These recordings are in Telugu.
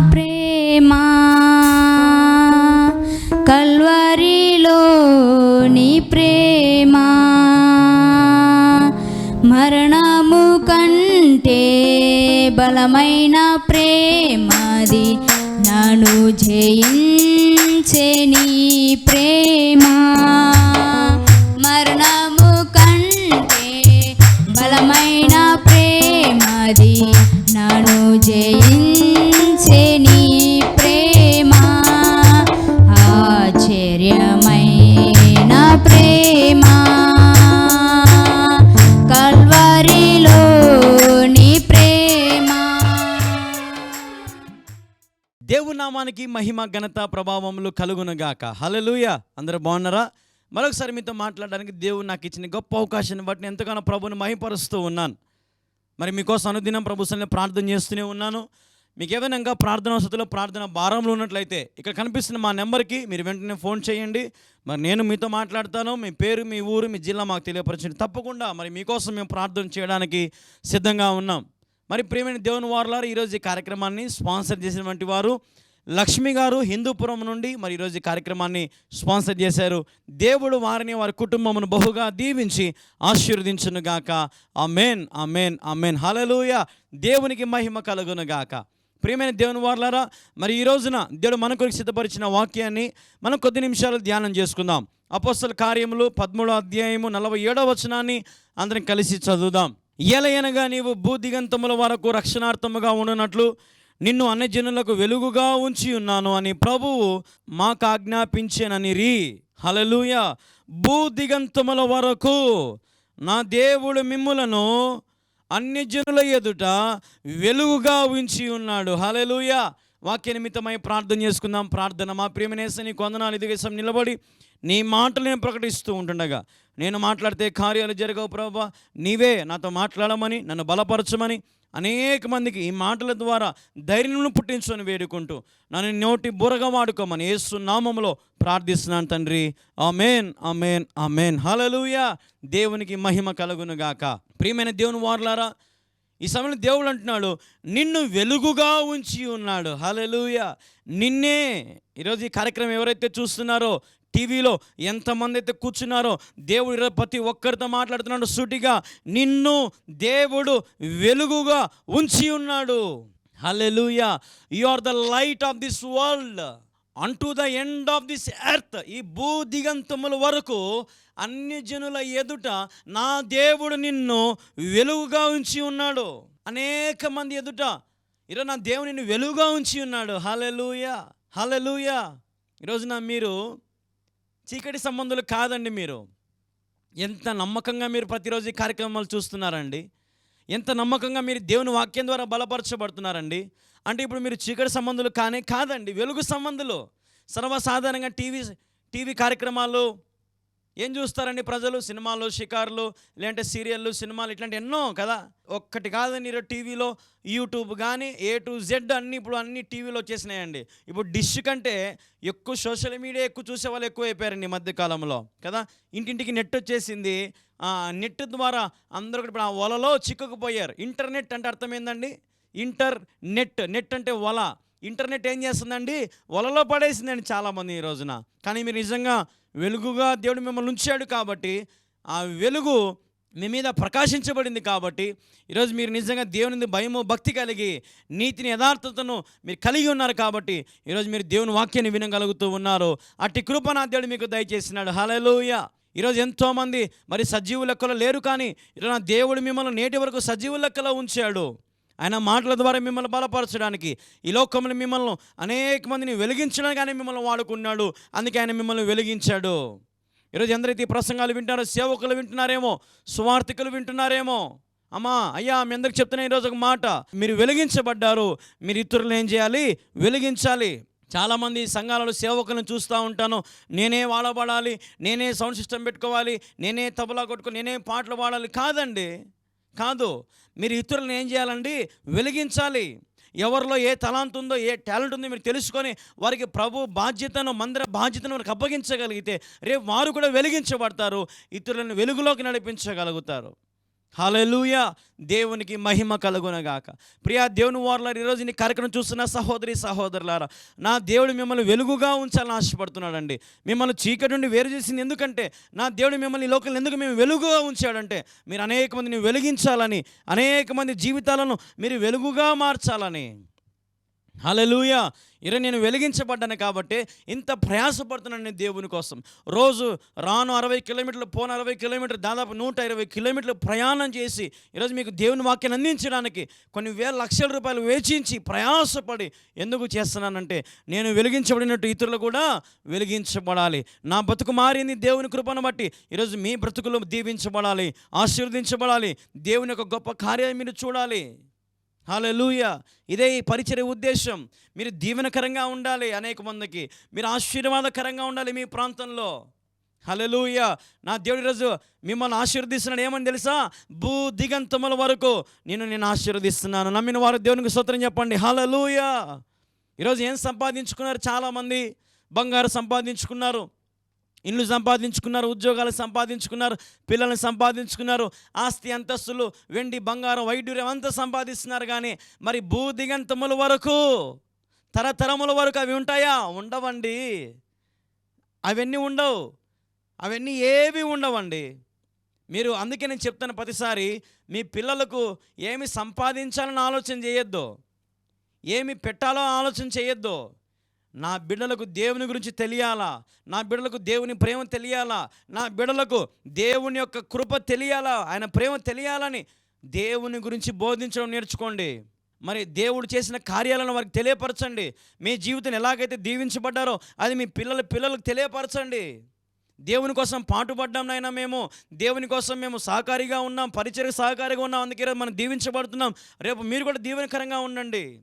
ప్రేమ కల్వరిలో నీ ప్రేమ మరణము కంటే బలమైన ప్రేమది నన్ను జయించే నీ ప్రేమ. నామానికి మహిమ ఘనత ప్రభావములు కలుగునుగాక. హలలుయ అందరూ బాగున్నారా? మరొకసారి మీతో మాట్లాడడానికి దేవుడు నాకు ఇచ్చిన గొప్ప అవకాశాన్ని బట్టి నేను ఎంతగానో ప్రభుని మహిపరుస్తూ ఉన్నాను. మరి మీకోసం అనుదినం ప్రభు ప్రార్థన చేస్తూనే ఉన్నాను. మీకు ఏదైనా ప్రార్థన వసతిలో ప్రార్థన భారంలో ఉన్నట్లయితే ఇక్కడ కనిపిస్తున్న మా నెంబర్కి మీరు వెంటనే ఫోన్ చేయండి. మరి నేను మీతో మాట్లాడతాను. మీ పేరు మీ ఊరు మీ జిల్లా మాకు తెలియపరచండి. తప్పకుండా మరి మీకోసం మేము ప్రార్థన చేయడానికి సిద్ధంగా ఉన్నాం. మరి ప్రేమైన దేవుని వారులారు ఈరోజు ఈ కార్యక్రమాన్ని స్పాన్సర్ చేసినటువంటి వారు లక్ష్మి గారు హిందూపురం నుండి మరి ఈరోజు కార్యక్రమాన్ని స్పాన్సర్ చేశారు. దేవుడు వారిని వారి కుటుంబమును బహుగా దీవించి ఆశీర్వదించునుగాక ఆమెన్ ఆమెన్ ఆమెన్. హలలుయ దేవునికి మహిమ కలుగునుగాక ప్రియమైన దేవుని వారులారా మరి ఈ రోజున దేవుడు మన కొరకు సిద్ధపరిచిన వాక్యాన్ని మనం కొద్ది నిమిషాలు ధ్యానం చేసుకుందాం. అపోస్తల కార్యములు పదమూడో అధ్యాయము నలభై ఏడో వచనాన్ని అందరం కలిసి చదువుదాం. ఎలయనగా నీవు భూదిగంతముల వరకు రక్షణార్థముగా ఉండనట్లు నిన్ను అన్ని జనులకు వెలుగుగా ఉంచి ఉన్నాను అని ప్రభువు మాకు ఆజ్ఞాపించానని రీ. హలలుయ భూదిగంతముల వరకు నా దేవుడు మిమ్ములను అన్ని జనుల ఎదుట వెలుగుగా ఉంచి ఉన్నాడు. హలలుయ వాక్య నిమిత్తమై ప్రార్థన చేసుకుందాం. ప్రార్థన మా ప్రియమనేస నీ కొందనాలు ఎదుగేసం నిలబడి నీ మాటలు నేను ప్రకటిస్తూ ఉంటుండగా నేను మాట్లాడితే కార్యాలు జరగవు ప్రభా. నీవే నాతో మాట్లాడమని నన్ను బలపరచమని అనేక మందికి ఈ మాటల ద్వారా ధైర్యం పుట్టించుకొని వేడుకుంటూ నన్ను నోటి బురగా వాడుకోమని ఏసు నామంలో ప్రార్థిస్తున్నాను తండ్రి. Amen amen amen. హలలుయా దేవునికి మహిమ కలుగునుగాక ప్రియమైన దేవుని వారులారా ఈ సమయంలో దేవుడు అంటున్నాడు నిన్ను వెలుగుగా ఉంచి ఉన్నాడు. హలలుయ నిన్నే ఈరోజు ఈ కార్యక్రమం ఎవరైతే చూస్తున్నారో టీవీలో ఎంతమంది అయితే కూర్చున్నారో దేవుడు ప్రతి ఒక్కరితో మాట్లాడుతున్నాడు. సూటిగా నిన్ను దేవుడు వెలుగుగా ఉంచి ఉన్నాడు. Hallelujah you are the light of this world unto the end of this earth ఈ భూ దిగంతముల వరకు అన్ని జనుల ఎదుట నా దేవుడు నిన్ను వెలుగుగా ఉంచి ఉన్నాడు. అనేక మంది ఎదుట ఈరోజు నా దేవుడు నిన్ను వెలుగుగా ఉంచి ఉన్నాడు. హలెలుయ హలెలుయ ఈరోజున మీరు చీకటి సంబంధులు కాదండి మీరు. ఎంత నమ్మకంగా మీరు ప్రతిరోజు ఈ కార్యక్రమాలు చూస్తున్నారండి. ఎంత నమ్మకంగా మీరు దేవుని వాక్యం ద్వారా బలపరచబడుతున్నారండి. అంటే ఇప్పుడు మీరు చీకటి సంబంధులు కానే కాదండి వెలుగు సంబంధులు. సర్వసాధారణంగా టీవీ టీవీ కార్యక్రమాలు ఏం చూస్తారండి ప్రజలు? సినిమాలు షికార్లు లేదంటే సీరియళ్ళు సినిమాలు ఇట్లాంటి ఎన్నో కదా? ఒక్కటి కాదండి టీవీలో యూట్యూబ్ కానీ ఏ టు జెడ్ అన్నీ ఇప్పుడు అన్ని టీవీలో వచ్చేసినాయండి. ఇప్పుడు డిష్ కంటే ఎక్కువ సోషల్ మీడియా ఎక్కువ చూసే వాళ్ళు ఎక్కువ అయిపోయారండి ఈ మధ్య కాలంలో కదా? ఇంటింటికి నెట్ వచ్చేసింది. ఆ నెట్ ద్వారా అందరూ ఇప్పుడు ఆ వలలో చిక్కుకుపోయారు. ఇంటర్నెట్ అంటే అర్థం ఏందండి? ఇంటర్ నెట్ నెట్ అంటే వల. ఇంటర్నెట్ ఏం చేస్తుందండి? వలలో పడేసిందండి చాలామంది ఈ రోజున. కానీ మీరు నిజంగా వెలుగుగా దేవుడు మిమ్మల్ని ఉంచాడు కాబట్టి ఆ వెలుగు మీ మీద ప్రకాశించబడింది కాబట్టి ఈరోజు మీరు నిజంగా దేవుని భయము భక్తి కలిగి నీతిని యథార్థతను మీరు కలిగి ఉన్నారు కాబట్టి ఈరోజు మీరు దేవుని వాక్యాన్ని వినగలుగుతూ ఉన్నారు. అట్టి కృప నా దేవుడు మీకు దయచేసినాడు. హలలోయ ఈరోజు ఎంతోమంది మరి సజీవు లెక్కలో లేరు కానీ ఈరోజు నా దేవుడు మిమ్మల్ని నేటి వరకు సజీవు లెక్కలో ఉంచాడు. ఆయన మాటల ద్వారా మిమ్మల్ని బలపరచడానికి ఈ లోకంలో మిమ్మల్ని అనేక మందిని వెలిగించడానికి ఆయన మిమ్మల్ని వాడుకున్నాడు. అందుకే ఆయన మిమ్మల్ని వెలిగించాడు. ఈరోజు ఎందరైతే ఈ ప్రసంగాలు వింటారో సేవకులు వింటున్నారేమో సువార్థికులు వింటున్నారేమో అమ్మా అయ్యా మీ అందరికి చెప్తున్నా ఈరోజు ఒక మాట మీరు వెలిగించబడ్డారు మీరు ఇతరులు ఏం చేయాలి? వెలిగించాలి. చాలామంది సంఘాలలో సేవకులను చూస్తూ ఉంటాను. నేనే వాడబడాలి నేనే సౌండ్ సిస్టమ్ పెట్టుకోవాలి నేనే తబలా కొట్టుకొని నేనే పాటలు పాడాలి కాదండి. కాదు మీరు ఇతరులను ఏం చేయాలండి? వెలిగించాలి. ఎవరిలో ఏ తలాంత్ ఉందో ఏ టాలెంట్ ఉందో మీరు తెలుసుకొని వారికి ప్రభు బాధ్యతను మందిర బాధ్యతను వారికి అప్పగించగలిగితే రేపు వారు కూడా వెలిగించబడతారు ఇతరులను వెలుగులోకి నడిపించగలుగుతారు. హల్లెలూయా. దేవునికి మహిమ కలుగునగాక. ప్రియా దేవుని వారులారు ఈరోజు నీ కార్యక్రమం చూస్తున్న సహోదరి సహోదరులారా నా దేవుడు మిమ్మల్ని వెలుగుగా ఉంచాలని ఆశపడుతున్నాడండి. మిమ్మల్ని చీకటి నుండి వేరు చేసింది ఎందుకంటే నా దేవుడు మిమ్మల్ని ఈ ఎందుకు మేము వెలుగుగా ఉంచాడంటే మీరు అనేక మందిని వెలిగించాలని అనేక మంది జీవితాలను మీరు వెలుగుగా మార్చాలని. హలలుయ ఇరే నేను వెలిగించబడ్డాను కాబట్టి ఇంత ప్రయాసపడుతున్నాను నేను దేవుని కోసం. రోజు రాను అరవై కిలోమీటర్లు పోను అరవై కిలోమీటర్లు దాదాపు నూట ఇరవై కిలోమీటర్లు ప్రయాణం చేసి ఈరోజు మీకు దేవుని వాక్యాన్ని అందించడానికి కొన్ని వేల లక్షల రూపాయలు వేచించి ప్రయాసపడి ఎందుకు చేస్తున్నానంటే నేను వెలిగించబడినట్టు ఇతరులు కూడా వెలిగించబడాలి. నా బతుకు మారింది దేవుని కృపను బట్టి ఈరోజు మీ బ్రతుకులు దీవించబడాలి ఆశీర్వదించబడాలి దేవుని యొక్క గొప్ప కార్యాన్ని మీరు చూడాలి. హాలూయ ఇదే ఈ పరిచయ ఉద్దేశం మీరు దీవెనకరంగా ఉండాలి అనేక మందికి. మీరు ఆశీర్వాదకరంగా ఉండాలి మీ ప్రాంతంలో. హలలుయ. నా దేవుడి రోజు మిమ్మల్ని ఆశీర్వదిస్తున్నాడు. ఏమని తెలుసా? భూ దిగంతముల వరకు నేను నేను ఆశీర్వదిస్తున్నాను. నమ్మిన వారు దేవునికి సూత్రం చెప్పండి. హలలుయ. ఈరోజు ఏం సంపాదించుకున్నారు? చాలామంది బంగారు సంపాదించుకున్నారు. ఇల్లు సంపాదించుకున్నారు ఉద్యోగాలు సంపాదించుకున్నారు పిల్లల్ని సంపాదించుకున్నారు ఆస్తి అంతస్తులు వెండి బంగారం వైడ్యూర్యం అంతా సంపాదిస్తున్నారు కానీ మరి భూ దిగంతముల వరకు తరతరముల వరకు అవి ఉంటాయా? ఉండవండి. అవన్నీ ఉండవు. అవన్నీ ఏవి ఉండవండి. మీరు అందుకే నేను చెప్తాను ప్రతిసారి మీ పిల్లలకు ఏమి సంపాదించాలని ఆలోచన చేయొద్దు. ఏమి పెట్టాలో ఆలోచన చేయొద్దు. నా బిడ్డలకు దేవుని గురించి తెలియాలా? నా బిడ్డలకు దేవుని ప్రేమ తెలియాలా? నా బిడ్డలకు దేవుని యొక్క కృప తెలియాలా? ఆయన ప్రేమ తెలియాలని దేవుని గురించి బోధించడం నేర్చుకోండి. మరి దేవుడు చేసిన కార్యాలను వారికి తెలియపరచండి. మీ జీవితం ఎలాగైతే దీవించబడ్డారో అది మీ పిల్లల పిల్లలకు తెలియపరచండి. దేవుని కోసం పాటుపడ్డాం నాయన మేము. దేవుని కోసం మేము సహకారిగా ఉన్నాం పరిచయ సహకారిగా ఉన్నాం. అందుకే మనం దీవించబడుతున్నాం. రేపు మీరు కూడా దీవెనకరంగా ఉండండి.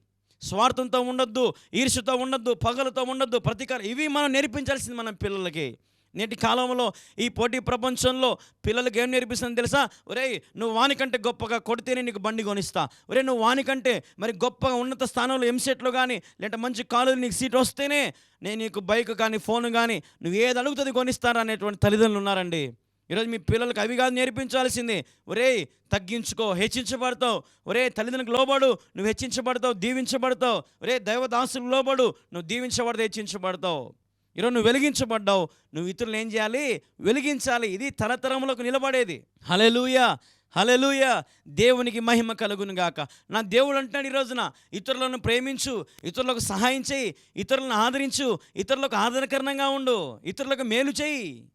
స్వార్థంతో ఉండొద్దు ఈర్ష్యతో ఉండొద్దు పగలతో ఉండొద్దు ప్రతీకారం ఇవి మనం నేర్పించాల్సింది మన పిల్లలకి. నేటి కాలంలో ఈ పోటీ ప్రపంచంలో పిల్లలకి ఏం నేర్పిస్తుందో తెలుసా? ఒరేయ్ నువ్వు వానికంటే గొప్పగా కొడితేనే నీకు బండి కొనిస్తా. ఒరే నువ్వు వానికంటే మరి గొప్పగా ఉన్నత స్థానంలో ఎంసెట్లో కానీ లేదంటే మంచి కాలేజీ నీకు సీట్ వస్తేనే నేను నీకు బైక్ కానీ ఫోన్ కానీ నువ్వు ఏది అడుగుతుంది కొనిస్తారా అనేటువంటి తల్లిదండ్రులు ఉన్నారండి. ఈరోజు మీ పిల్లలకు అవి కాదు నేర్పించాల్సింది. ఒరేయ్ తగ్గించుకో హెచ్చించబడతావు. ఒరే తల్లిదండ్రులకు లోబడు నువ్వు హెచ్చించబడతావు దీవించబడతావు. ఒరే దైవదాసులకు లోబడు నువ్వు దీవించబడతావు హెచ్చించబడతావు. ఈరోజు నువ్వు వెలిగించబడ్డావు. నువ్వు ఇతరులు ఏం చేయాలి? వెలిగించాలి. ఇది తరతరములకు నిలబడేది. హలెలూయ హలెలూయ దేవునికి మహిమ కలుగును గాక. నా దేవుడు అంటున్నాడు ఈ రోజున ఇతరులను ప్రేమించు ఇతరులకు సహాయం చేయి ఇతరులను ఆదరించు ఇతరులకు ఆదరణకరణంగా ఉండు ఇతరులకు మేలు చేయి.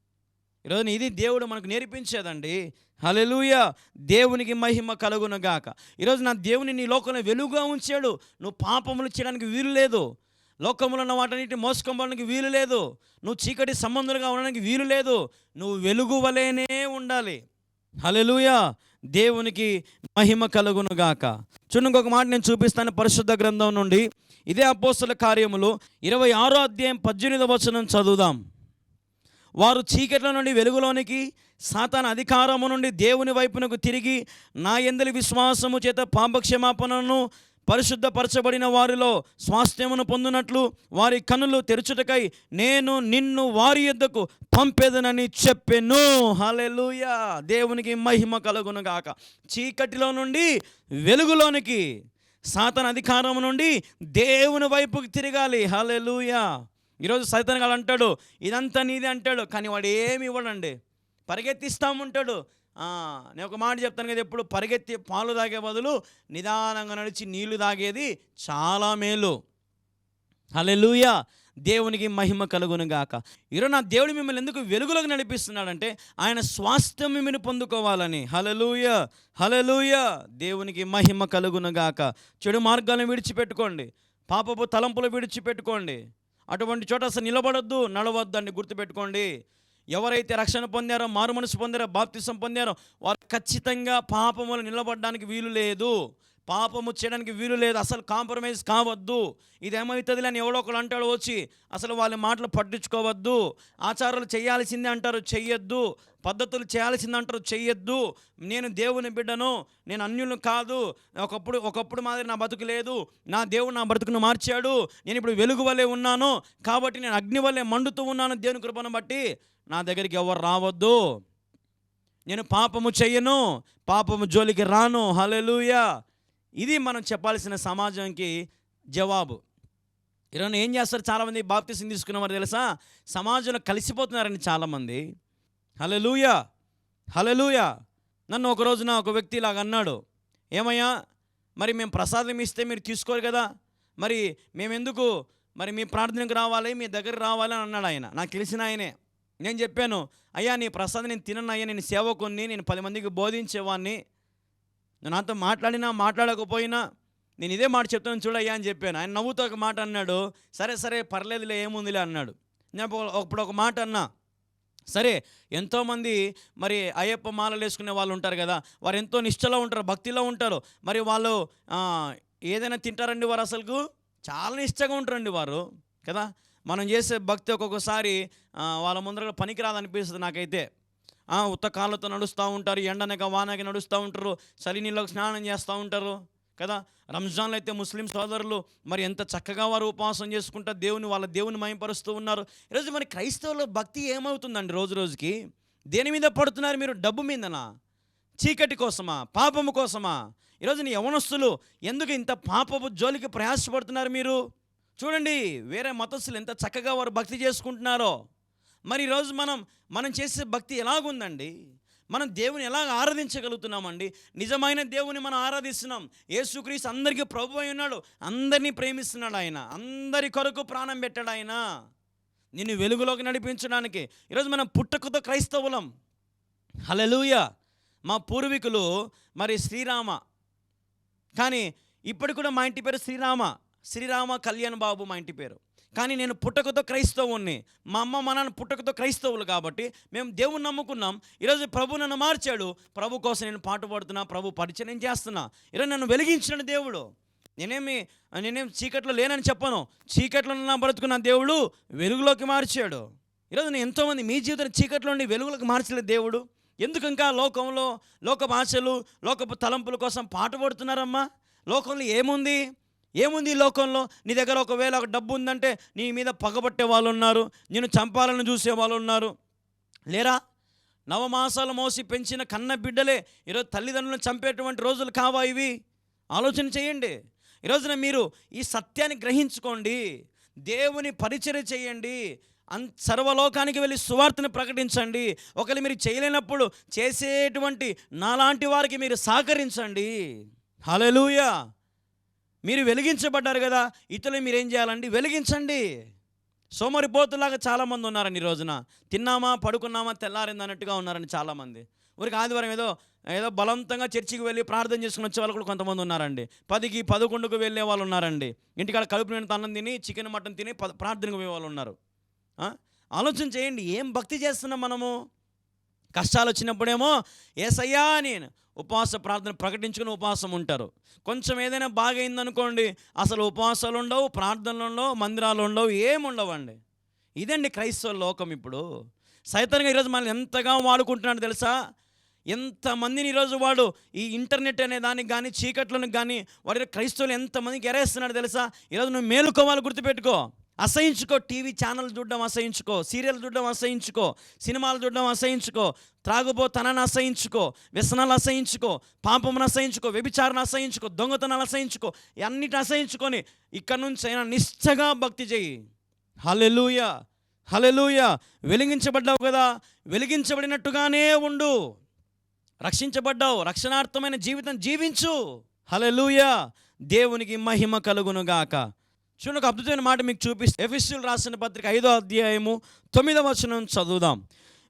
ఈరోజు ఇది దేవుడు మనకు నేర్పించేదండి. హలెలూయ దేవునికి మహిమ కలుగును గాక ఈరోజు నా దేవుని నీ లోకంలో వెలుగుగా ఉంచాడు. నువ్వు పాపములు చేయడానికి వీలు లేదు. లోకములో ఉన్న వాటన్నిటి మోసుకోవడానికి వీలు లేదు. నువ్వు చీకటి సంబంధులుగా ఉండడానికి వీలు లేదు. నువ్వు వెలుగు వలెనే ఉండాలి. హలెలూయ దేవునికి మహిమ కలుగును గాక చూడండి ఇంకొక మాట నేను చూపిస్తాను పరిశుద్ధ గ్రంథం నుండి. ఇదే అపోస్తుల కార్యములు. ఇరవై ఆరో అధ్యాయం పద్దెనిమిదవ వచనం చదువుదాం. వారు చీకట్ల నుండి వెలుగులోనికి సాతాన అధికారము నుండి దేవుని వైపునకు తిరిగి నా ఎందలి విశ్వాసము చేత పాపక్షమాపణను పరిశుద్ధపరచబడిన వారిలో స్వాస్థ్యమును పొందినట్లు వారి కన్నులు తెరుచుటకై నేను నిన్ను వారి యొద్దకు పంపేదనని చెప్పెను. హలెలుయా దేవునికి మహిమ కలుగునుగాక. చీకటిలో నుండి వెలుగులోనికి సాతన అధికారం నుండి దేవుని వైపుకి తిరగాలి. హలెలుయా ఈరోజు సైతన్ గారు అంటాడు ఇదంతా నీది అంటాడు కానీ వాడు ఏమి ఇవ్వడండి. పరిగెత్తిస్తాముంటాడు నేను ఒక మాట చెప్తాను కదా ఎప్పుడు పరిగెత్తి పాలు తాగే బదులు నిదానంగా నడిచి నీళ్ళు తాగేది చాలా మేలు. హల్లెలూయా. దేవునికి మహిమ కలుగును గాక. ఈరోజు నా దేవుడు మిమ్మల్ని ఎందుకు వెలుగులోకి నడిపిస్తున్నాడంటే ఆయన స్వాస్థ్యం మిమ్మల్ని పొందుకోవాలని. హలలుయ హలలుయ దేవునికి మహిమ కలుగును గాక. చెడు మార్గాలను విడిచిపెట్టుకోండి. పాపపు తలంపులు విడిచిపెట్టుకోండి. అటువంటి చోట అసలు నిలబడొద్దు నడవద్దని గుర్తుపెట్టుకోండి. ఎవరైతే రక్షణ పొందారో మారు మనసు పొందారో బాప్తిసం పొందారో వారు ఖచ్చితంగా పాపములు నిలబడడానికి వీలు లేదు. పాపము చేయడానికి వీలు లేదు అసలు కాంప్రమైజ్ కావద్దు. ఇదేమవుతుంది అని ఎవడో ఒకడు అంటాడు వచ్చి అసలు వాళ్ళ మాటలు పట్టించుకోవద్దు. ఆచారాలు చేయాల్సిందే అంటారు చెయ్యొద్దు. పద్ధతులు చేయాల్సింది అంటారు చెయ్యొద్దు. నేను దేవుని బిడ్డను నేను అన్యులను కాదు. ఒకప్పుడు ఒకప్పుడు మాదిరి నా బతుకు లేదు. నా దేవుడు నా బ్రతుకును మార్చాడు. నేను ఇప్పుడు వెలుగు వల్లే ఉన్నాను. కాబట్టి నేను అగ్ని వల్లే మండుతూ ఉన్నాను దేవుని కృపను బట్టి. నా దగ్గరికి ఎవరు రావద్దు. నేను పాపము చెయ్యను. పాపము జోలికి రాను. హలెలుయా ఇది మనం చెప్పాల్సిన సమాజంకి జవాబు. ఈరోజు ఏం చేస్తారు చాలామంది బాప్తీసం తీసుకున్నవారు తెలుసా? సమాజంలో కలిసిపోతున్నారండి చాలామంది. హల్లెలూయా! హల్లెలూయా! నన్ను ఒక రోజున ఒక వ్యక్తి ఇలాగ అన్నాడు. ఏమయ్యా? మరి మేము ప్రసాదం ఇస్తే మీరు తీసుకోరు కదా? మరి మేమెందుకు? మరి మీ ప్రార్థనకు రావాలి మీ దగ్గర రావాలి అని అన్నాడు ఆయన. నాకు తెలిసిన ఆయనే. నేను చెప్పాను అయ్యా నీ ప్రసాదం నేను తినను అయ్యా నేను సేవకుని నేను పది మందికి బోధించేవాడిని నువ్వు నాతో మాట్లాడినా మాట్లాడకపోయినా నేను ఇదే మాట చెప్తాను చూడయ్యా అని చెప్పాను. ఆయన నవ్వుతో ఒక మాట అన్నాడు సరే సరే పర్లేదులే ఏముందిలే అన్నాడు. నేను ఇప్పుడు ఒక మాట అన్నా సరే ఎంతోమంది మరి అయ్యప్ప మాలలు వేసుకునే వాళ్ళు ఉంటారు కదా వారు ఎంతో నిష్టలో ఉంటారు భక్తిలో ఉంటారు. మరి వాళ్ళు ఏదైనా తింటారండి వారు అసలుకు? చాలా నిష్టగా ఉంటారండి వారు కదా? మనం చేసే భక్తి ఒక్కొక్కసారి వాళ్ళ ముందర పనికిరాదనిపిస్తుంది నాకైతే. ఉత్తకాళ్ళతో నడుస్తూ ఉంటారు ఎండనక వానక నడుస్తూ ఉంటారు చలి నీళ్ళకు స్నానం చేస్తూ ఉంటారు కదా? రంజాన్లో అయితే ముస్లిం సోదరులు మరి ఎంత చక్కగా వారు ఉపవాసం చేసుకుంటా దేవుని వాళ్ళ దేవుని మయంపరుస్తూ ఉన్నారు. ఈరోజు మరి క్రైస్తవుల భక్తి ఏమవుతుందండి రోజు రోజుకి? దేని మీద పడుతున్నారు మీరు? డబ్బు మీదనా? చీకటి కోసమా? పాపము కోసమా? ఈరోజు నీ యవనస్తులు ఎందుకు ఇంత పాపపు జోలికి ప్రయాసపడుతున్నారు మీరు? చూడండి వేరే మతస్థులు ఎంత చక్కగా వారు భక్తి చేసుకుంటున్నారో. మరి ఈరోజు మనం మనం చేసే భక్తి ఎలాగుందండి? మనం దేవుని ఎలాగ ఆరాధించగలుగుతున్నామండి? నిజమైన దేవుని మనం ఆరాధిస్తున్నాం. యేసుక్రీస్తు అందరికీ ప్రభు అయి ఉన్నాడు. అందరినీ ప్రేమిస్తున్నాడు ఆయన. అందరి కొరకు ప్రాణం పెట్టాడు ఆయన. నిన్ను వెలుగులోకి నడిపించడానికి. ఈరోజు మనం పుట్టకతో క్రైస్తవులం. హలలుయ మా పూర్వీకులు మరి శ్రీరామ. కానీ ఇప్పటి కూడా మా ఇంటి పేరు శ్రీరామ. శ్రీరామ కళ్యాణ్ బాబు మా ఇంటి పేరు. కానీ నేను పుట్టకతో క్రైస్తవుని మా అమ్మ మా నాన్న పుట్టకతో క్రైస్తవులు కాబట్టి మేము దేవుని నమ్ముకున్నాం. ఈరోజు ప్రభు నన్ను మార్చాడు. ప్రభు కోసం నేను పాటు పడుతున్నా ప్రభు పరిచయం చేస్తున్నా. ఈరోజు నన్ను వెలిగించిన దేవుడు. నేనేమి నేనేం చీకట్లో లేనని చెప్పను. చీకట్లో నా బ్రతుకున్న దేవుడు వెలుగులోకి మార్చాడు. ఈరోజు నేను ఎంతోమంది మీ జీవితం చీకట్లో ఉండి వెలుగులోకి మార్చలేదు దేవుడు. ఎందుకు ఇంకా లోకంలో లోక భాషలు లోకపు తలంపుల కోసం పాటుపడుతున్నారమ్మా లోకంలో ఏముంది? ఏముంది ఈ లోకంలో? నీ దగ్గర ఒకవేళ ఒక డబ్బు ఉందంటే నీ మీద పగబట్టే వాళ్ళు ఉన్నారు నేను చంపాలని చూసే వాళ్ళు ఉన్నారు లేరా? నవమాసాలు మోసి పెంచిన కన్న బిడ్డలే ఈరోజు తల్లిదండ్రులను చంపేటువంటి రోజులు కావా ఇవి? ఆలోచన చేయండి. ఈరోజున మీరు ఈ సత్యాన్ని గ్రహించుకోండి. దేవుని పరిచయం చేయండి. అన్ సర్వలోకానికి వెళ్ళి సువార్తను ప్రకటించండి. ఒకవేళ మీరు చేయలేనప్పుడు చేసేటువంటి నాలాంటి వారికి మీరు సహకరించండి. హల్లెలూయా! మీరు వెలిగించబడ్డారు కదా ఇతరులు మీరు ఏం చేయాలండి? వెలిగించండి. సోమరిపోతులాగా చాలామంది ఉన్నారండి ఈ రోజున. తిన్నామా పడుకున్నామా తెల్లారింది అన్నట్టుగా ఉన్నారండి చాలామంది. ఊరికి ఆదివారం ఏదో ఏదో బలవంతంగా చర్చికి వెళ్ళి ప్రార్థన చేసుకుని వచ్చే వాళ్ళు కూడా కొంతమంది ఉన్నారండి. పదికి పదకొండుకు వెళ్ళే వాళ్ళు ఉన్నారండి. ఇంటికాడ కలుపు నేను అన్నం తిని చికెన్ మటన్ తిని ప్రార్థనకు పోయే వాళ్ళు ఉన్నారు. ఆలోచన చేయండి. ఏం భక్తి చేస్తున్నాం మనము? కష్టాలు వచ్చినప్పుడేమో ఏసయ్యా నేను ఉపవాస ప్రార్థన ప్రకటించుకుని ఉపవాసం ఉంటారు. కొంచెం ఏదైనా బాగైందనుకోండి అసలు ఉపవాసాలు ఉండవు ప్రార్థనలు ఉండవు మందిరాలు ఉండవు ఏమి ఉండవండి. ఇదండి క్రైస్తవ లోకం ఇప్పుడు. సైతంగా ఈరోజు మనల్ని ఎంతగా వాడుకుంటున్నాడు తెలుసా? ఎంతమందిని ఈరోజు వాడు ఈ ఇంటర్నెట్ అనే దానికి కానీ చీకట్లను కానీ వాడి క్రైస్తవులు ఎంతమందికి ఎరేస్తున్నాడు తెలుసా? ఈరోజు నువ్వు మేలుకోవాలి గుర్తుపెట్టుకో. అసహించుకో టీవీ ఛానల్ చూడడం అసహించుకో సీరియల్ చూడడం అసహించుకో సినిమాలు చూడడం అసహించుకో త్రాగుబోతనాన్ని అసహించుకో వ్యసనాలు అసహించుకో పాపమును అసహించుకో వ్యభిచారణ అసహించుకో దొంగతనాలు అసహించుకో అన్నిటి అసహించుకొని ఇక్కడ నుంచి అయినా నిశ్చగా భక్తి చెయ్యి. హలెలూయ హలెలూయ వెలిగించబడ్డావు కదా వెలిగించబడినట్టుగానే ఉండు. రక్షించబడ్డావు రక్షణార్థమైన జీవితం జీవించు. హలెలూయ దేవునికి మహిమ కలుగునుగాక. చూడండి ఒక అద్భుతమైన మాట మీకు చూపిస్తే. ఎఫిస్యులు రాసిన పత్రిక ఐదో అధ్యాయము తొమ్మిదవ వచనం చదువుదాం.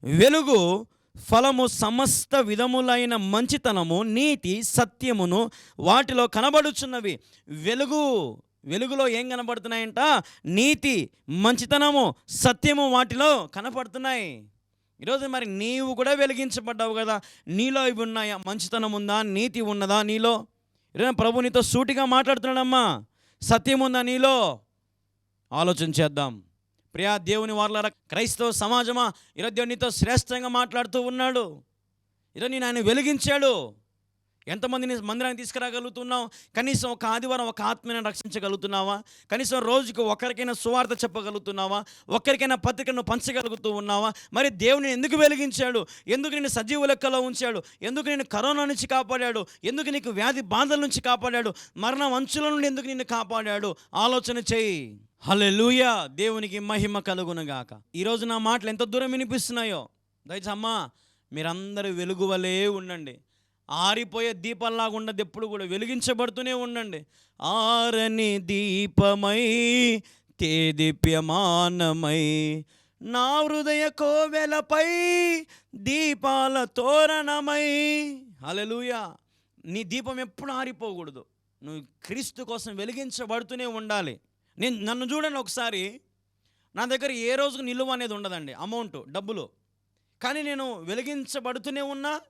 వెలుగు ఫలము సమస్త విధములైన మంచితనము నీతి సత్యమును వాటిలో కనబడుచున్నవి. వెలుగు వెలుగులో ఏం కనబడుతున్నాయంట? నీతి మంచితనము సత్యము వాటిలో కనపడుతున్నాయి. ఈరోజు మరి నీవు కూడా వెలిగించబడ్డావు కదా? నీలో ఇవి ఉన్నాయా? మంచితనం ఉందా నీతి ఉన్నదా నీలో? ఈరోజు ప్రభు నీతో సూటిగా మాట్లాడుతున్నాడమ్మా. సత్యం ఉందా నీలో? ఆలోచన చేద్దాం. ప్రియా దేవుని వాళ్ళ క్రైస్తవ సమాజమా? ఈరోజు దేవుడు నీతో శ్రేష్టంగా మాట్లాడుతూ ఉన్నాడు. ఈరోజు నేను ఆయన వెలిగించాడు. ఎంతమందిని మందిరానికి తీసుకురాగలుగుతున్నావు? కనీసం ఒక ఆదివారం ఒక ఆత్మని రక్షించగలుగుతున్నావా? కనీసం రోజుకి ఒకరికైనా సువార్త చెప్పగలుగుతున్నావా? ఒక్కరికైనా పత్రికను పంచగలుగుతూ ఉన్నావా? మరి దేవుని ఎందుకు వెలిగించాడు? ఎందుకు నేను సజీవ లెక్కలో ఉంచాడు? ఎందుకు నేను కరోనా నుంచి కాపాడాడు? ఎందుకు నీకు వ్యాధి బాధల నుంచి కాపాడాడు? మరణ అంచుల నుండి ఎందుకు నిన్ను కాపాడాడు? ఆలోచన చేయి. హల్లెలూయా! దేవునికి మహిమ కలుగునగాక. ఈరోజు నా మాటలు ఎంత దూరం వినిపిస్తున్నాయో? దయచమ్మా మీరందరూ వెలుగువలే ఉండండి. ఆరిపోయే దీపంలాగా ఉండదు ఎప్పుడు కూడా. వెలిగించబడుతూనే ఉండండి. ఆరని దీపమై తేదీప్యమానమై నా హృదయ కోవెలపై దీపాల తోరణమై. అలలుయా నీ దీపం ఎప్పుడు ఆరిపోకూడదు. నువ్వు క్రీస్తు కోసం వెలిగించబడుతూనే ఉండాలి. నేను నన్ను చూడండి ఒకసారి. నా దగ్గర ఏ రోజుకు నిలువ అనేది ఉండదండి. అమౌంట్ డబ్బులు. కానీ నేను వెలిగించబడుతూనే ఉన్నా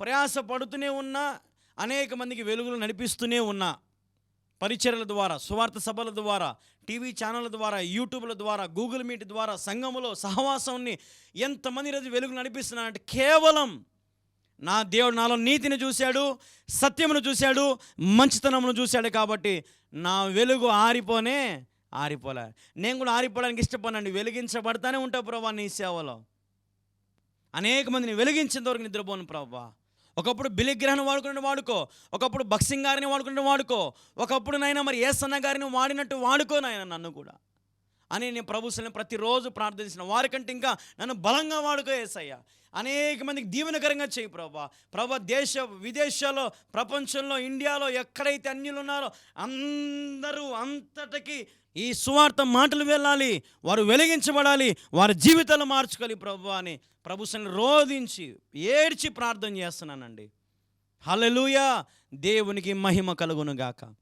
ప్రయాసపడుతూనే ఉన్నా అనేక మందికి వెలుగులు నడిపిస్తూనే ఉన్నా పరిచర్ల ద్వారా సువార్త సభల ద్వారా టీవీ ఛానళ్ళ ద్వారా యూట్యూబ్ల ద్వారా గూగుల్ మీట్ ద్వారా సంఘములో సహవాసాన్ని ఎంతమంది రోజు వెలుగు నడిపిస్తున్నానంటే కేవలం నా దేవుడు నాలో నీతిని చూశాడు సత్యమును చూశాడు మంచితనమును చూశాడు కాబట్టి నా వెలుగు ఆరిపోనే ఆరిపోలే. నేను కూడా ఆరిపోవడానికి ఇష్టపడినండి. వెలిగించబడతానే ఉంటావు ప్రభా నీ సేవలో. అనేక మందిని వెలిగించేంతవరకు నిద్రపోను ప్రభా. ఒకప్పుడు బిలిగ్రహం వాడుకుంటు వాడుకో. ఒకప్పుడు బక్సింగ్ గారిని వాడుకుంటు వాడుకో. ఒకప్పుడు నాయన మరి ఏసన్న గారిని వాడినట్టు వాడుకో నాయన నన్ను కూడా. అని నేను ప్రభుత్వం ప్రతిరోజు ప్రార్థించిన వారికంటే ఇంకా నన్ను బలంగా వాడుకో ఏసయ్యా. అనేక మందికి దీవెనకరంగా చేయి ప్రభా. ప్రభా దేశ విదేశాల్లో ప్రపంచంలో ఇండియాలో ఎక్కడైతే అన్యులు ఉన్నారో అందరూ అంతటికి ఈ సువార్త మాటలు వెళ్ళాలి వారు వెలిగించబడాలి వారి జీవితాలు మార్చుకోవాలి ప్రభు అని ప్రభుత్వాన్ని రోధించి ఏడ్చి ప్రార్థన చేస్తున్నానండి. హలలుయా దేవునికి మహిమ కలుగునుగాక.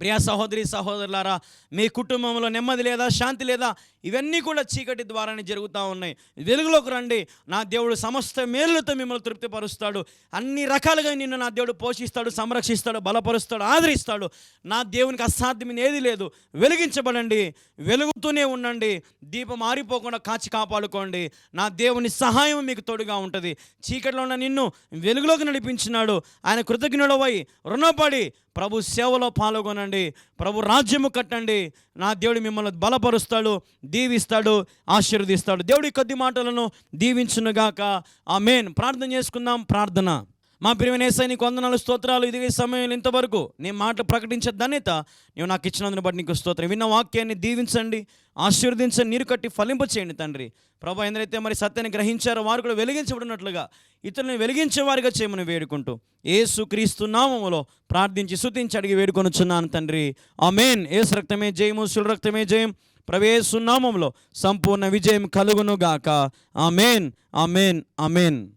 ప్రియా సహోదరి సహోదరులారా మీ కుటుంబంలో నెమ్మది లేదా శాంతి లేదా ఇవన్నీ కూడా చీకటి ద్వారానే జరుగుతూ ఉన్నాయి. వెలుగులోకి రండి. నా దేవుడు సమస్త మేలులతో మిమ్మల్ని తృప్తిపరుస్తాడు. అన్ని రకాలుగా నిన్ను నా దేవుడు పోషిస్తాడు సంరక్షిస్తాడు బలపరుస్తాడు ఆదరిస్తాడు. నా దేవునికి అసాధ్యమైన ఏది లేదు. వెలిగించబడండి. వెలుగుతూనే ఉండండి. దీపం ఆరిపోకుండా కాచి కాపాడుకోండి. నా దేవుని సహాయం మీకు తోడుగా ఉంటుంది. చీకటిలో ఉన్న నిన్ను వెలుగులోకి నడిపించినాడు. ఆయన కృతజ్ఞుడవై రుణపడి ప్రభు సేవలో పాల్గొనండి. ప్రభు రాజ్యము కట్టండి. నా దేవుడు మిమ్మల్ని బలపరుస్తాడు దీవిస్తాడు ఆశీర్వదిస్తాడు. దేవుడి కొద్ది మాటలను దీవించునుగాక. ఆ మెయిన్ ప్రార్థన చేసుకుందాం ప్రార్థన. మా ప్రియనేసై నీకు వందనాలు స్తోత్రాలు. ఇది సమయంలో ఇంతవరకు నేను మాట ప్రకటించే ధన్యత నీవు నాకు ఇచ్చినందుని బట్టి నీకు స్తోత్రం. విన్న వాక్యాన్ని దీవించండి ఆశీర్వదించండి నీరు కట్టి ఫలింప చేయండి తండ్రి. ప్రభా ఎందరైతే మరి సత్యాన్ని గ్రహించారో వారు కూడా వెలిగించబడినట్లుగా ఇతరులను వెలిగించే వారిగా చేయమని వేడుకుంటూ ఏసు క్రీస్తు నామములో ప్రార్థించి శుతించి అడిగి వేడుకొనుచున్నాను తండ్రి. ఆ మెయిన్ ఏసు రక్తమే జయము సుల రక్తమే జయం. ప్రవేశు నామంలో సంపూర్ణ విజయం కలుగును గాక ఆమెన్. ఆమెన్. ఆమెన్.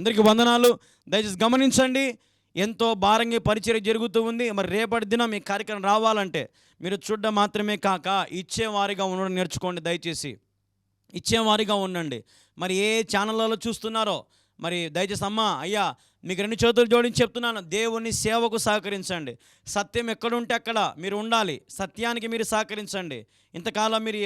అందరికీ వందనాలు. దయచేసి గమనించండి. ఎంతో భారంగా పరిచయం జరుగుతూ ఉంది. మరి రేపటి దినం ఈ కార్యక్రమం రావాలంటే మీరు చూడడం మాత్రమే కాక ఇచ్చేవారిగా ఉండడం నేర్చుకోండి దయచేసి. ఇచ్చేవారిగా ఉండండి. మరి ఏ ఛానళ్ళలో చూస్తున్నారో మరి దయచేసి అమ్మ అయ్యా మీకు రెండు చేతులు జోడించి చెప్తున్నాను. దేవుని సేవకు సహకరించండి. సత్యం ఎక్కడుంటే అక్కడ మీరు ఉండాలి. సత్యానికి మీరు సహకరించండి. ఇంతకాలం మీరు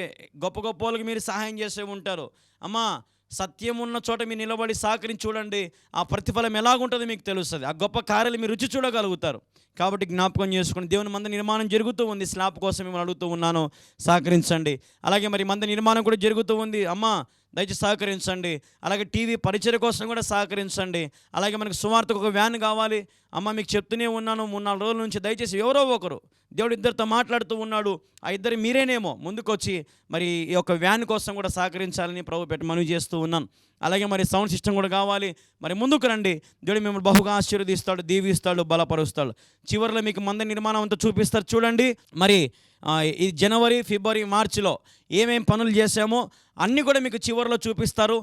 గొప్ప గొప్ప వాళ్ళకి మీరు సహాయం చేసే ఉంటారు. అమ్మా సత్యం ఉన్న చోట మీరు నిలబడి సహకరించి చూడండి ఆ ప్రతిఫలం ఎలాగుంటుందో మీకు తెలుస్తుంది. ఆ గొప్ప కార్యాలు మీరు రుచి చూడగలుగుతారు. కాబట్టి జ్ఞాపకం చేసుకుని దేవుని మంద నిర్మాణం జరుగుతూ ఉంది. స్లాబ్ కోసం మిమ్మల్ని అడుగుతూ ఉన్నాను సహకరించండి. అలాగే మరి మంద నిర్మాణం కూడా జరుగుతూ ఉంది. అమ్మ దయచేసి సహకరించండి. అలాగే టీవీ పరిచయ కోసం కూడా సహకరించండి. అలాగే మనకు సువార్తకు ఒక వ్యాన్ కావాలి. అమ్మ మీకు చెప్తూనే ఉన్నాను. మూడు నాలుగు రోజుల నుంచి దయచేసి ఎవరో ఒకరు దేవుడు ఇద్దరితో మాట్లాడుతూ ఉన్నాడు. ఆ ఇద్దరు మీరేనేమో ముందుకొచ్చి మరి ఈ యొక్క వ్యాన్ కోసం కూడా సహకరించాలని ప్రభు పెట్టి మనవి చేస్తూ ఉన్నాను అలాగే మరి సౌండ్ సిస్టమ్ కూడా కావాలి. మరి ముందుకు రండి. దేవుడు మిమ్మల్ని బహుగా ఆశీర్వదిస్తాడు దీవిస్తాడు బలపరుస్తాడు. చివరిలో మీకు మంద నిర్మాణం అంతా చూపిస్తారు చూడండి. మరి ఈ జనవరి ఫిబ్రవరి మార్చిలో ఏమేం పనులు చేశామో అన్నీ కూడా మీకు చివరిలో చూపిస్తారు.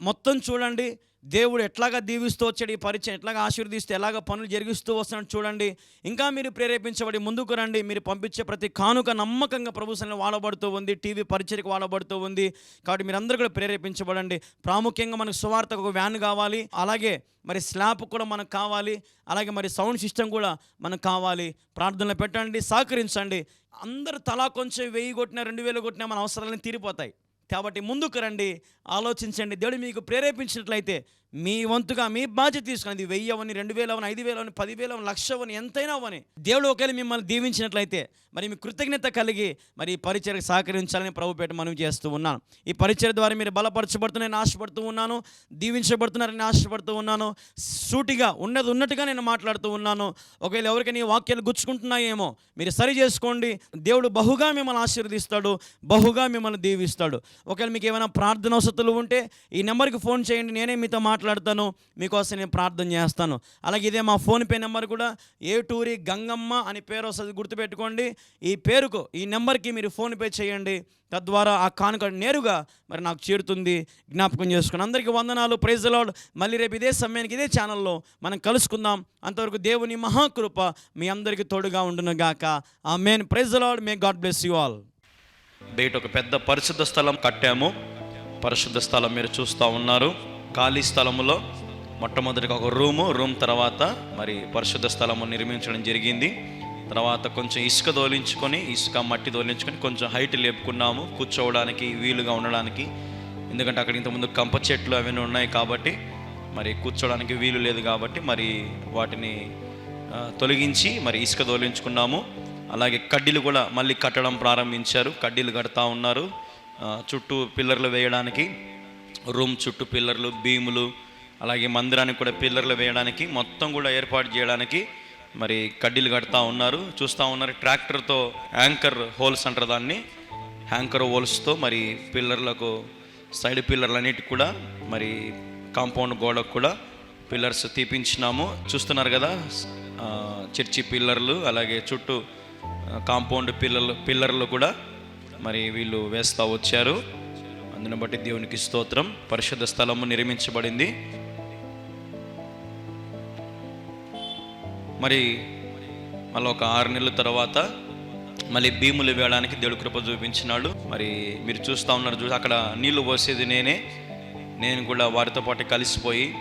మొత్తం చూడండి. దేవుడు ఎట్లాగా దీవిస్తూ వచ్చాడు ఈ పరిచయం ఎట్లాగా ఆశీర్వదిస్తూ ఎలాగ పనులు జరిగిస్తూ వస్తున్నాడు చూడండి. ఇంకా మీరు ప్రేరేపించబడి ముందుకు రండి. మీరు పంపించే ప్రతి కానుక నమ్మకంగా ప్రభుత్వం వాడబడుతూ ఉంది. టీవీ పరిచయకు వాడబడుతూ ఉంది. కాబట్టి మీరు కూడా ప్రేరేపించబడండి. ప్రాముఖ్యంగా మనకు సువార్తకు ఒక వ్యాన్ కావాలి. అలాగే మరి స్లాబ్ కూడా మనకు కావాలి. అలాగే మరి సౌండ్ సిస్టమ్ కూడా మనకు కావాలి. ప్రార్థనలు పెట్టండి సహకరించండి. అందరూ తలా కొంచెం వెయ్యి కొట్టినా రెండు వేలు కొట్టినా మన అవసరాలని తీరిపోతాయి. కాబట్టి ముందుకు రండి ఆలోచించండి. దేవుడు మీకు ప్రేరేపించినట్లయితే మీ వంతుగా మీ బాధ్యత తీసుకుని వెయ్యి అవని రెండు వేలు అవని ఐదు వేలు అవని పదివేలు అవని లక్ష అవని ఎంతైనా అవని. దేవుడు ఒకవేళ మిమ్మల్ని దీవించినట్లయితే మరి మీ కృతజ్ఞత కలిగి మరి ఈ పరిచయకు సహకరించాలని ప్రభుపేట మనం చేస్తూ ఉన్నాను. ఈ పరిచయ ద్వారా మీరు బలపరచబడుతున్నారని ఆశపడుతూ ఉన్నాను దీవించబడుతున్నారని ఆశపడుతూ ఉన్నాను సూటిగా ఉన్నది ఉన్నట్టుగా నేను మాట్లాడుతూ ఉన్నాను. ఒకవేళ ఎవరికైనా ఈ వాక్యాలు గుచ్చుకుంటున్నాయేమో మీరు సరి చేసుకోండి. దేవుడు బహుగా మిమ్మల్ని ఆశీర్వదిస్తాడు బహుగా మిమ్మల్ని దీవిస్తాడు. ఒకవేళ మీకు ఏమైనా ప్రార్థన వసతులు ఉంటే ఈ నెంబర్కి ఫోన్ చేయండి నేనే మీతో మాట్లాడు మాట్లాడతాను మీకోసం నేను ప్రార్థన చేస్తాను. అలాగే ఇదే మా ఫోన్పే నెంబర్ కూడా ఏటూరి గంగమ్మ అని పేరు వస్తుంది గుర్తుపెట్టుకోండి. ఈ పేరుకు ఈ నెంబర్కి మీరు ఫోన్పే చేయండి. తద్వారా ఆ కానుక నేరుగా మరి నాకు చేరుతుంది. జ్ఞాపకం చేసుకుని అందరికీ వందనాలు. ప్రైజ్ లాడ్ మళ్ళీ రేపు ఇదే సమయానికి ఇదే ఛానల్లో మనం కలుసుకుందాం. అంతవరకు దేవుని మహాకృప మీ అందరికీ తోడుగా ఉండునుగాక amen praise Lord may God bless you all బయట ఒక పెద్ద పరిశుద్ధ స్థలం కట్టాము. పరిశుద్ధ స్థలం మీరు చూస్తూ ఉన్నారు. ఖాళీ స్థలములో మొట్టమొదటిగా ఒక రూము రూమ్ తర్వాత మరి పరిశుద్ధ స్థలము నిర్మించడం జరిగింది. తర్వాత కొంచెం ఇసుక దోలించుకొని ఇసుక మట్టి దోలించుకొని కొంచెం హైట్ లేపుకున్నాము కూర్చోవడానికి వీలుగా ఉండడానికి. ఎందుకంటే అక్కడ ఇంతకుముందు కంప చెట్లు అవన్నీ ఉన్నాయి కాబట్టి మరి కూర్చోవడానికి వీలు లేదు కాబట్టి మరి వాటిని తొలగించి మరి ఇసుక దోలించుకున్నాము అలాగే కడ్డీలు కూడా మళ్ళీ కట్టడం ప్రారంభించారు కడ్డీలు కడతా ఉన్నారు. చుట్టూ పిల్లర్లు వేయడానికి. రూమ్ చుట్టూ పిల్లర్లు భీములు అలాగే మందిరానికి కూడా పిల్లర్లు వేయడానికి మొత్తం కూడా ఏర్పాటు చేయడానికి మరి కడ్డీలు కడతా ఉన్నారు. చూస్తూ ఉన్నారు ట్రాక్టర్తో యాంకర్ హోల్స్ అంటారు దాన్ని. యాంకర్ హోల్స్తో మరి పిల్లర్లకు సైడ్ పిల్లర్లన్నిటికి కూడా మరి కాంపౌండ్ గోడకు కూడా పిల్లర్స్ తీపించినాము. చూస్తున్నారు కదా చర్చి పిల్లర్లు అలాగే చుట్టూ కాంపౌండ్ పిల్లర్లు పిల్లర్లు కూడా మరి వీళ్ళు వేస్తూ వచ్చారు. అందును బట్టి దేవునికి స్తోత్రం. పరిశుద్ధ స్థలము నిర్మించబడింది. మరి మళ్ళీ ఒక ఆరు నెలల తర్వాత మళ్ళీ భీములు వేయడానికి దేవుడు కృప చూపించినాడు. మరి మీరు చూస్తూ ఉన్నారు చూసి అక్కడ నీళ్ళు పోసేది నేనే. నేను కూడా వారితో పాటు కలిసిపోయి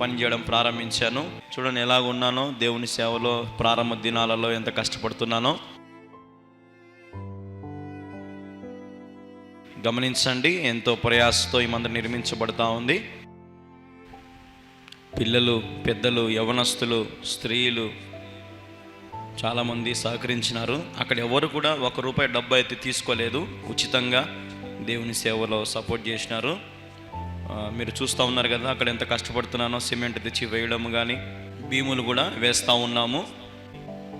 పని చేయడం ప్రారంభించాను. చూడండి ఎలాగున్నానో దేవుని సేవలో ప్రారంభ దినాలలో ఎంత కష్టపడుతున్నానో. గమనించండి ఎంతో ప్రయాసతో ఈ మందిరం నిర్మించబడతా ఉంది. పిల్లలు పెద్దలు యవనస్తులు స్త్రీలు చాలామంది సహకరించినారు. అక్కడ ఎవరు కూడా ఒక రూపాయి డబ్బు అయితే తీసుకోలేదు. ఉచితంగా దేవుని సేవలో సపోర్ట్ చేసినారు. మీరు చూస్తూ ఉన్నారు కదా అక్కడ ఎంత కష్టపడుతున్నానో సిమెంట్ తెచ్చి వేయడం కానీ భీములు కూడా వేస్తూ ఉన్నాము.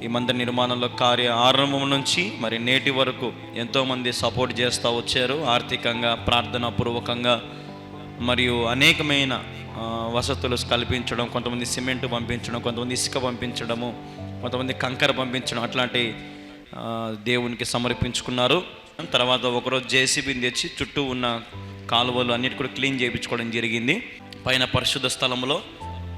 ఈ మందిర నిర్మాణంలో కార్య ఆరంభం నుంచి మరి నేటి వరకు ఎంతోమంది సపోర్ట్ చేస్తూ వచ్చారు. ఆర్థికంగా ప్రార్థనాపూర్వకంగా మరియు అనేకమైన వసతులు కల్పించడం కొంతమంది సిమెంట్ పంపించడం కొంతమంది ఇసుక పంపించడము కొంతమంది కంకర పంపించడం అట్లాంటి దేవునికి సమర్పించుకున్నారు. తర్వాత ఒకరోజు జేసీబీని తెచ్చి చుట్టూ ఉన్న కాలువలు అన్నిటి కూడా క్లీన్ చేయించుకోవడం జరిగింది. పైన పరిశుద్ధ స్థలంలో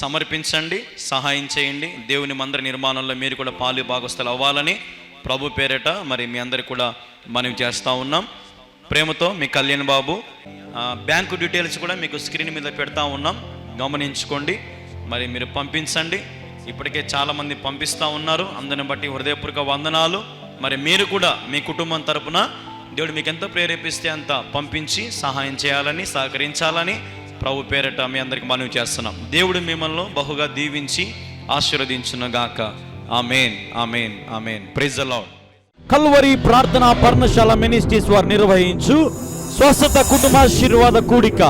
సమర్పించండి సహాయం చేయండి. దేవుని మందిర నిర్మాణంలో మీరు కూడా పాలు భాగస్థలు అవ్వాలని ప్రభు పేరట మరి మీ అందరికి కూడా మనవి చేస్తూ ఉన్నాం. ప్రేమతో మీ కళ్యాణ్ బాబు బ్యాంకు డీటెయిల్స్ కూడా మీకు స్క్రీన్ మీద పెడతా ఉన్నాం. గమనించుకోండి. మరి మీరు పంపించండి. ఇప్పటికే చాలామంది పంపిస్తూ ఉన్నారు. అందరిని బట్టి హృదయపూర్వక వందనాలు. మరి మీరు కూడా మీ కుటుంబం తరపున దేవుడు మీకు ఎంత ప్రేరేపిస్తే అంత పంపించి సహాయం చేయాలని సహకరించాలని ప్రభు పేరట మీ అందరికి మనవి చేస్తున్నాం. దేవుడు మిమ్మల్ని బహుగా దీవించి ఆశీర్వదించునుగాక. Amen amen amen. ప్రైజ్ అలాడ్ కల్వరి ప్రార్థన పర్ణశాల మినిస్ట్రీస్ వారు నిర్వహించు స్వస్థత కుటుంబాశీర్వాద కూడిక.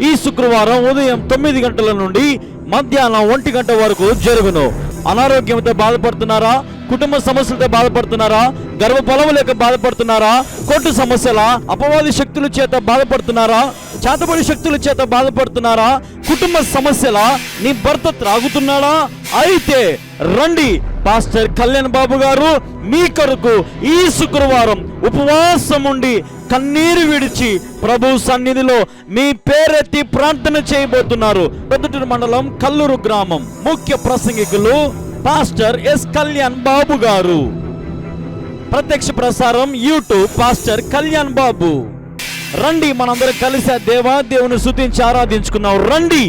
ఈ శుక్రవారం ఉదయం తొమ్మిది గంటల నుండి మధ్యాహ్నం ఒంటి గంట వరకు జరుగును. అనారోగ్యంతో బాధపడుతున్నారా? కుటుంబ సమస్యలతో బాధపడుతున్నారా? గర్భఫలము లేక బాధపడుతున్నారా? కొట్టు సమస్యల అపవాది శక్తుల చేత బాధపడుతున్నారా? చేతబడి శక్తుల చేత బాధపడుతున్నారా? కుటుంబ సమస్యల? నీ భర్త త్రాగుతున్నాడా? అయితే రండి పాస్టర్ కళ్యాణ్ బాబు గారు మీ కొరకు ఈ శుక్రవారం ఉపవాసం ఉండి కన్నీరు విడిచి ప్రభు సన్నిధిలో మీ పేరెత్తి ప్రార్థన చేయబోతున్నారు. పెద్దటూరు మండలం కల్లూరు గ్రామం ముఖ్య ప్రసంగికులు పాస్టర్ ఎస్ కళ్యాణ్ బాబు గారు. ప్రత్యక్ష ప్రసారం యూట్యూబ్ పాస్టర్ కళ్యాణ్ బాబు. రండి మనందరం కలిసి ఆ దేవా దేవుని శుతించి ఆరాధించుకున్నాం రండి.